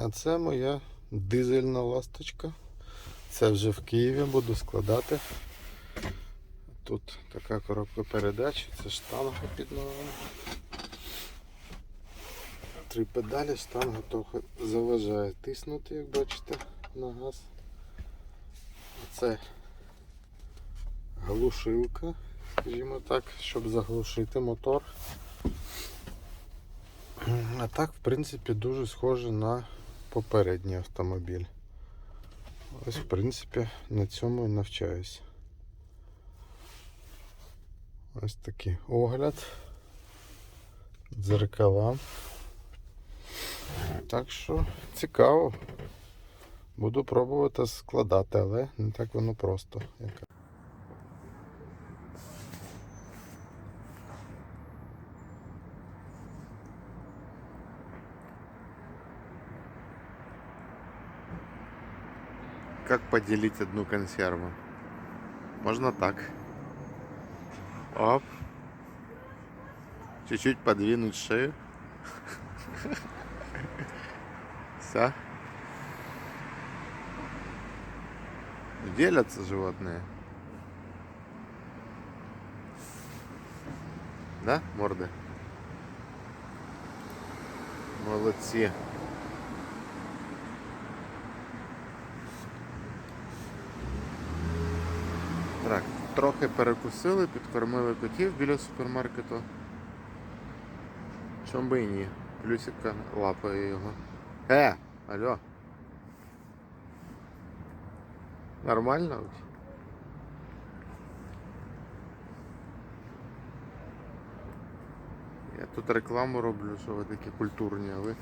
А це моя дизельна ласточка. Це вже в Києві буду складати. Тут така коробка передач, це штанга під ногами. Три педалі, штанга трохи заважає тиснути, як бачите, на газ. Це глушилка, скажімо так, щоб заглушити мотор. А так, в принципі, дуже схоже на попередній автомобіль. Ось, в принципі, на цьому і навчаюсь. Ось такий огляд. Дзеркала. Так що цікаво. Буду пробувати складати, але не так воно просто. Как поделить одну консерву? Можно так. Оп. Чуть-чуть подвинуть шею. Все. Делятся животные. Да, морды? Молодцы. Трохи перекусили, підкормили котів біля супермаркету. Чом би і ні. Плюсика лапає його. Е, алло. Нормально? Я тут рекламу роблю, що ви такі культурні, а ви.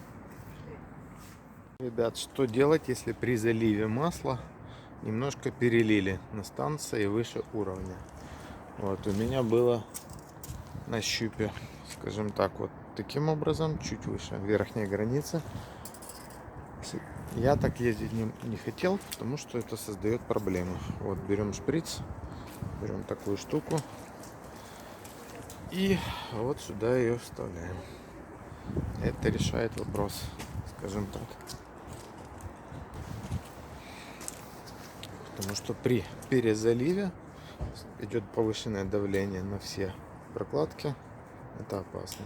Ребят, что делать, если при заливе масла немножко перелили на станции выше уровня? Вот, у меня было на щупе, скажем так, вот таким образом, чуть выше верхней границы. Я так ездить не, не хотел, потому что это создает проблемы. Вот берем шприц, берем такую штуку и вот сюда ее вставляем. Это решает вопрос, скажем так. потому что при перезаливе идет повышенное давление на все прокладки. Это опасно.